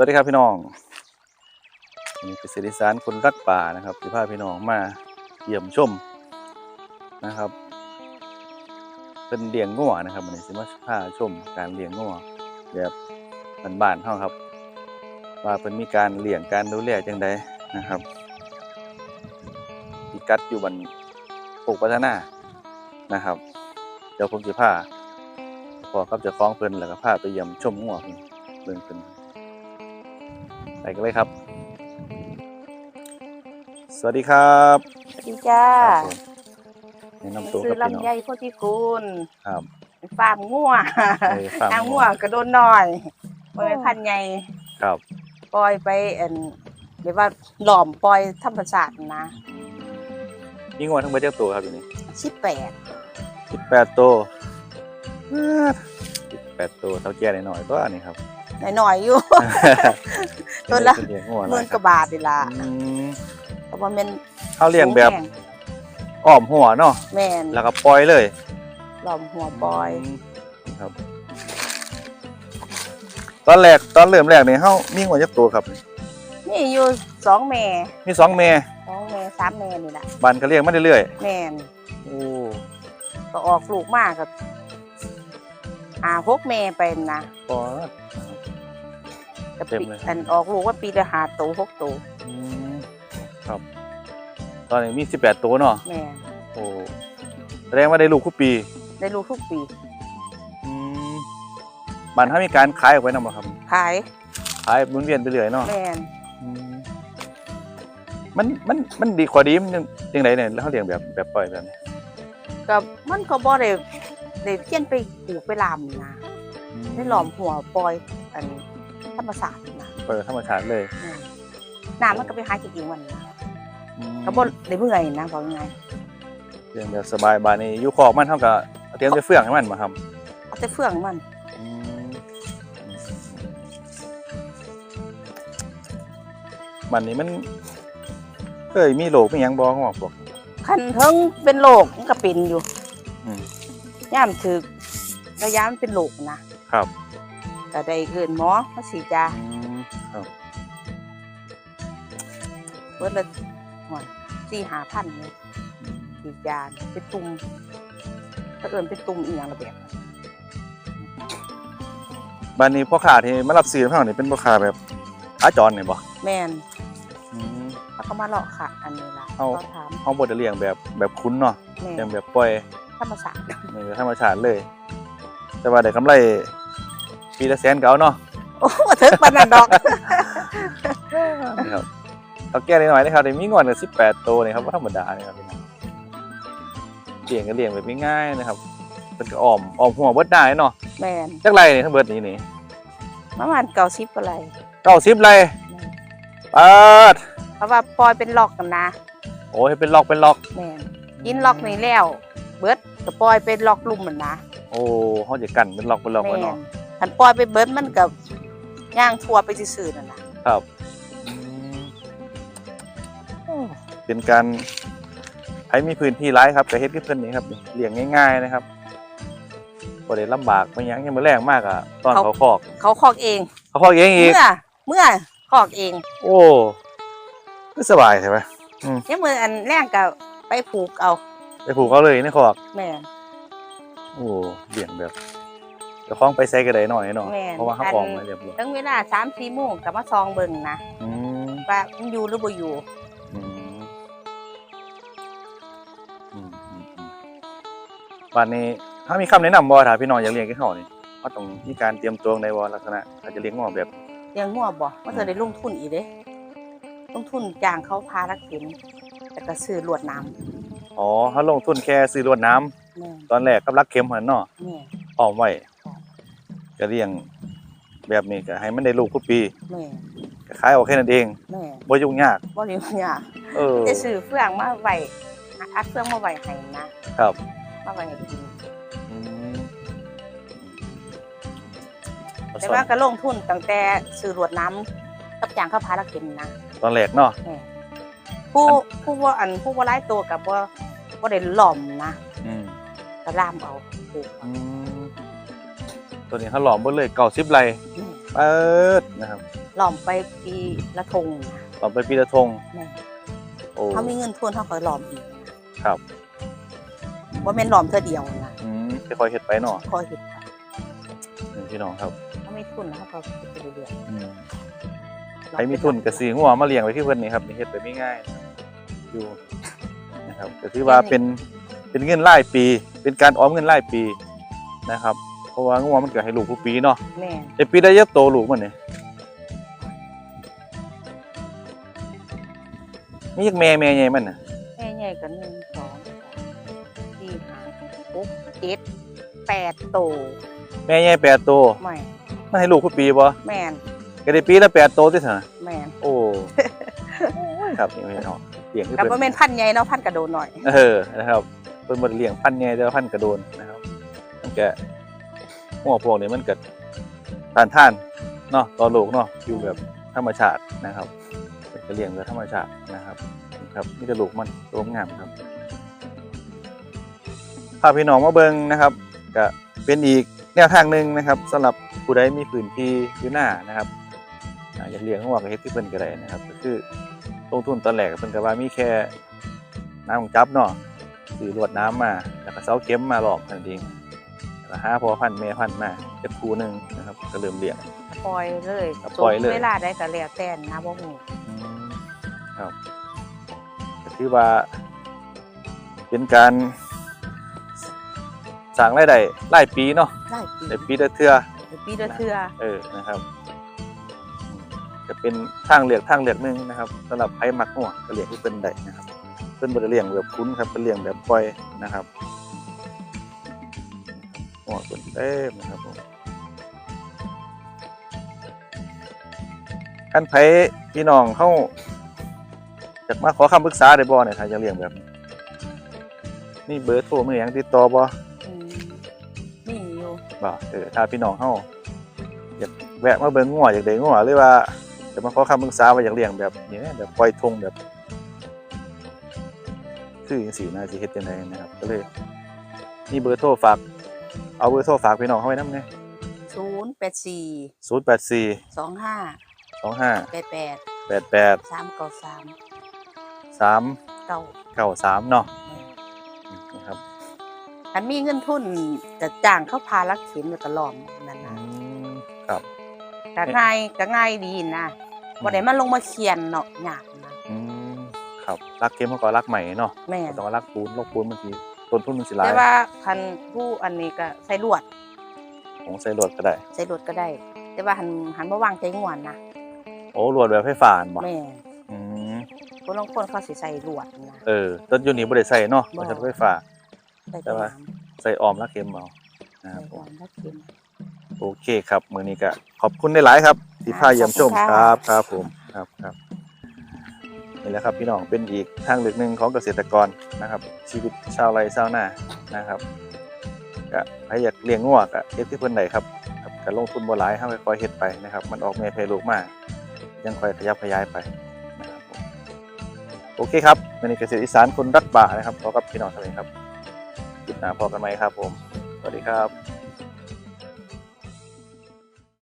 วัสดีครับพี่น้องน,นี่คือเสดิสารคนรักป่านะครับที่พาพี่น้องมาเยี่ยมชมนะครับ เป็นเลี้ยงงัวนะครับวันนี้สิมาพาชมการเลี้ยงงัวแบบบ้านๆเฮาครับ ว่าเป็นมีการเลี้ยงการดูแลจังใดนะครับพิกัดอยู่บนปลูกพัฒนานะครับ เดี๋ยวผมจะพาพอครับจะคล้องเพิ่นแล้วก็พาไปเยี่ยมชมงัวเพิ่นเบิ่งเพิ่นไป กันเลยครับ สวัสดีครับสวัสดีจ้าครับผมแนะนำตัวซื้กัอบพี่น้องลำไยโพธิกุลครับ ฟาร์มงัวเออฟาร์มนางงังัววกระโดนหน่อยมันเป็นพันธุ์ใหญ่ครับปล่อยไปเอ็นเรียกว่าหล่อมปล่อยธรรมชาตินะมีงวทั้งหมดเจ้าตัวครับอยู่นี่สิบแปดสิบแปดตัวสิบแปดตัวเท่าแก่หน่อยๆตัวนี้ครับ หน่อยๆอยู่ ตัวละ เลี้ยงงัวหมื่นกว่าบาทนี่ล่ะอืมแต่ว่ามันเขาเลี้ยงแบบสูห้อ้อมหัวเนาะแม่นแล้วก็ปล่อยเลยหล่อมหัวปล่อย มครับ ตอนแรกตอนเริ่มแรกเนี่ยเขามีงวจักตัวครับ นี่อยู่สองแม่มีสองเมสองแม่สามแม่นี่แหละบันก็เลี้ยงมาเรื่อยแม่นๆโอ้ก็ออกลูกมากกับอาหกแม่เป็นนะปอ ดก็เต็มปีเลย อันออกลูกว่าปีละหาตัวหกตัวอืมครับ ตอนนี้มีสิบแปดตัวเนาะแม่นโอ้แสดงว่าได้ลูกทุกปีได้ลูกทุกปี อืมบันถ้ามีการขายออกไปนำบ่ครับขายขายหมุนเวียนไปเรื่อยเนาะแม่นอืมมันมันมันดีกว่าดีมันยังยังไงเนี่ยแล้วเขาเลี้ยงแบบแบบปล่อยแบบนี้ก็มันก็บ่ได้ได้เพี้ยนไปปลูกไปลามนะได้หลอมหัวปล่อยอัน ธรรมศาสตร์นะเปิดธรรมชาติเลยแม่นน้ำมันก็ไปหากินเองมันนะอืมก็บ่ได้เมื่อยนะบอกยังไงเลี้ยงแบบสบายบานนี้อยู่คอกมันเท่ากับเตรียมจะเฟื่องให้มันมาครับเอาแต่เฟื่องมันอืมมันนี้มันเคยมีโรคมีหยังบ่เขาบอกบอก คันเทิงเป็นโรคมันก็เป็นอยู่อืมย่ามถึกระยะมันเป็นโรคนะครับ ก็ได้เอิ้นหมอมาฉีดยาอืมครับเบิดละหวยสี่หาพันเลยฉีดยาเป็นตุ่มถ้าเอิ้นเป็นตุ่มอีหยังระเบียบบ้านนี้พ่อค้าที่มารับซื้อข้างนี่เป็นพ่อค้าแบบอาจรนี่บ่แม่นอืมเขาก็มาเลาะค่ะ อันนี้ล่ะเอาเขาถามเฮาบ่ได้เลี้ยงแบบแบบคุ้นเนาะแม่เลี้ยงแบบปล่อยธรรมศาสตร์ในธรรมชาติเลย แต่ว่าได้กำไร ปีละแสนเก่าเนาะโอ้บ่ถึกปานนั้นดอกนี่ครับเอาแก้นิดหน่อยนะครับได้มีงอนกัน18ตัวนี่ครับบ่ธรรมดานี่ครับพี่น้องเลี้ยงก็เลี้ยงแบบง่ายๆนะครับเพิ่นก็อ้อมอ้อมหัวเบิดได้เนาะแม่นจักไรนี่ทั้งเบิดนี่นี่ประมาณเก้าสิบอะไร90ไรปาดเพราะว่าปล่อยเป็นล็อกกันนะโอ้ยเป็นล็อกเป็นล็อกแม่นกินล็อกนี่แล้ว เบิดก็ปล่อยเป็นล็อกลุ่มมันนะโอ้เฮาจะกันเป็นล็อกเป็นล็อกแม่ไว้นเนาะ คันปล่อยไปเบิดมันก็ย่างทัวไปซื่อๆนั่นน่ะครับเป็นการใครมีพื้นที่ร้ายครับก็เฮ็ดกับเพิ่นนี่ครับเลี้ยงง่าย ๆนะครับบ่ได้ลำบากไม่หยังยังมื้อแรงมากอะตอนเขาคอกเขาคอกเอง เขาคอกเองอีกเมื่อ เมื่อคอกเองโอ้ก็สบายใช่ไหมเนี่ยมืออันแรกก็ไปผูกเอา ไปผูกเขาเลยในคอกแม่นโอ้เลี้ยงแบบ เดี๋ยวคล้องไปใส่กระไดหน่อยเนาะแม่นเพราะว่าเขาอันออกมาเรียบร้อยตั้งเวลาสามสี่โมงก็มาซองเบิ่งนะอืมว่ามันอยู่หรือบ่อยู่อืมอืมอืมอืมวันนี้ถ้ามีคำแนะนำบ่ถ้าพี่น้องอยากเลี้ยงกับเขานี่เขาต้องมีการเตรียมตัวในบ่ลักษณะถ้าจะเลี้ยงงอแบบ เลี้ยงงัวบ่ว่าเธอได้ลงทุนอีกเด้ลงทุนจ้างเขาพารักเข็มแต่ก็ซื้อลวดน้ำอ๋อเขาลงทุนแค่ซื้อรวดน้ำแม่ตอนแรกกับรักเข็มหันเนาะแม่อ้อมไว้ ก็เลี้ยงแบบนี้ก็ให้มันได้ลูกทุกปีแม่ก็ขายออกแค่นั้นเองแม่บ่ยุ่งยาก บ่ได้ยากเออ จะซื้อเฟืองมาไว้อัดเฟืองมาไว้ให้นะครับ มาไว้ให้กินอืมแต่ว่าก็ลงทุนตั้งแต่ซื้อลวดน้ำกับจ้างเขาพารักเข็มนะ ตอนแรกเนาะ ผู้ผู้ว่าอันผู้ว่าไล่ตัวกับว่าว่าได้หล่อมนะอืม ก็ล่ามเอาปลูกอืม ตัวนี้เขาหลอมเบิดเลยเก่าซิบไรอืมเปิดนะครับเหล้อมไปปีละทงนะต่อไปปีละทงแม่นโอ้ เขามีเงินทุนเขาก็หล้อมอีกนะครับ ว่าแม่นหล้อมเธอเดียวนะอืมค่อยๆเฮ็ดไปเนาะคอยเห็นไปนี่พี่น้องครับเขาไม่ทุนแล้วเขาก็เฮ็ดไปเรื่อยอืมๆใครมีทุนก็ซื้องัวมาเลี้ยงไว้ที่เพิ่นนี่ครับนี่เฮ็ดไปไม่ง่ายอยู่นะครับก็ถือว่าเป็นเป็นเงินรายปี เป็นการออมเงินรายปีนะครับเพ ราะว่างัวมันก็ให้ลูกทุกปีเนาะแม่นแต่ปีได้เยอะโตลูกมันนี่มีจักแม่แม่ใหญ่มันน่ะแม่ใหญ่กันหนึ่งสองสามสี่ห้าหกเจ็ดแปดโตแม่ใหญ่แปดโตแม่นมันให้ลูกทุกปีบ่แม่นก็ได้ปีละแปดโตติซั่นน่ะแม่นโอ้ ครับนี่พี่น้องเลี้ยงคือกับเพิ่ว่านแม่นพันใหญ่เนาะพันกระโดนหน่อย เออนะครับเป็นบทเลี้ยงพันธุ์ใหญ่แต่ว่าพันธุ์กระโดนนะครับมันแก หัวพวกนี้มันเกิดทานท่านเนาะต่อโลกเนาะอยู่แบบธรรมชาตินะครับเป็นกระเลี้ยงแบบธรรมชาตินะครับครับนี่จะลูกมันตัวงามครับพาพี่น้องมาเบิงนะครับก็เป็นอีกแนวทางหนึ่งนะครับสำหรับผู้ใดมีพื้นที่อยู่หน้านะครับอยากเลี้ยงหัวก็เฮ็ดที่เพิ่นก็ได้นะครับ ก็คือลงทุนตอนแรกเพิ่นก็ว่ามีแค่น้ำของจับเนาะซื้อลวดน้ำมาแล้วก็เสาเข็มมาหลอมนั่นเอง หาพอพันธุ์แม่พันธุ์มาจะคูหนึ่งนะครับ ก็เริ่มเลี้ยง ปล่อยเลยครับปล่อยเลยเวลาได้ก็แล้วแต่นะบ่ฮู้ครับก็คือว่า เป็นการสั่งรายได้รายปีเนาะได้ปีในปีละเทื่อได้ปีละเทื่อเออ นะครับอืมจะเป็นทางเลือกทางเลือกหนึ่งนะครับสำหรับใครมักหัวก็เลี้ยงที่เป็นได้นะครับ เพิ่นบ่ได้เลี้ยงแบบคุ้นครับเป็นเลี้ยงแบบปล่อยนะครับ หัวคนเต็มนะครับผมคันไผพี่น้องเฮาอยากมาขอคำปรึกษาได้บ่เนี่ยถ้าจะเลี้ยงแบบนี้มีเบอร์โทรมือหยังติดต่อบ่อืมมีอยู่บ่เออถ้าพี่น้องเฮาอยากแวะมาเบิ่งงัวอยากได้งัวหรือว่าจะมาขอคำปรึกษาว่าอยากเลี้ยงแบบนี้นะแบบปล่อยทงแบบคือจังซี่น่าสิเฮ็ดจังไดนะครับ ก็เลยมีเบอร์โทรฝาก เอาเบอร์โทรฝากพี่น้องเฮาไว้นำแหน่084 084 25 25 88 88 393 3เก่า93เนาะนะครับคันมีเงินทุนจะจ้างเขาพาลักเข็มแล้วก็ล้อมนั่นอืน่ะมครับก็ง่ายก็ง่ายดีนะบ่ได้มาลงมาเขียนเนาะยากนะอืมครับรักเกมเขาก็รักใหม่เนาะแม่บ่นต้องว่ารักปูนลกปูนบางที ต้นทุนมันสิหลายแต่ว่าคันผู้อันนี้ก็ใส่ลวดของใส่รวดก็ได้ ใส่ลวดก็ได้ แต่ว่าหันหันบ่วางใจงวนนะโอ้รวดแบบไฟฟ้าอันบ่แม่อืมคนลางคนเขาสิใส่ลวดนะเออต้นยูนี้บ่ได้ใส่เนาะบ่บ่ใช่ไฟฟ้าใส่แต่ว่าน้ำใส่ออมรักเข็มเอานะคใส่รับผก่อมนลักเข็มโอเคครับมื้อนี้ก็ขอบคุณหลายๆครับ ที่พาเยี่ยมชมขอบคุณคค่ะรับครับผมครับครับ นี่แหละครับพี่น้องเป็นอีกทางเลือกหนึ่งของเกษตรกรนะครับ ชีวิตชาวไร่ชาวนานะครับก็ใครอยากเลี้ยงงวก็เฮ็ดที่เพิ่นได้ครับกับก็ลงทุนบ่หลายเฮาค่อยเฮ็ดไปนะครับ มันออกแม่แพลูกมายังค่อยขยับขยายไปนะครับโอเคครับในเกษตรอีสานคนรักป่านะครับพอกับพี่น้องทะเลครับคลิปหน้าพอกันไหมครับผมสวัสดีครับ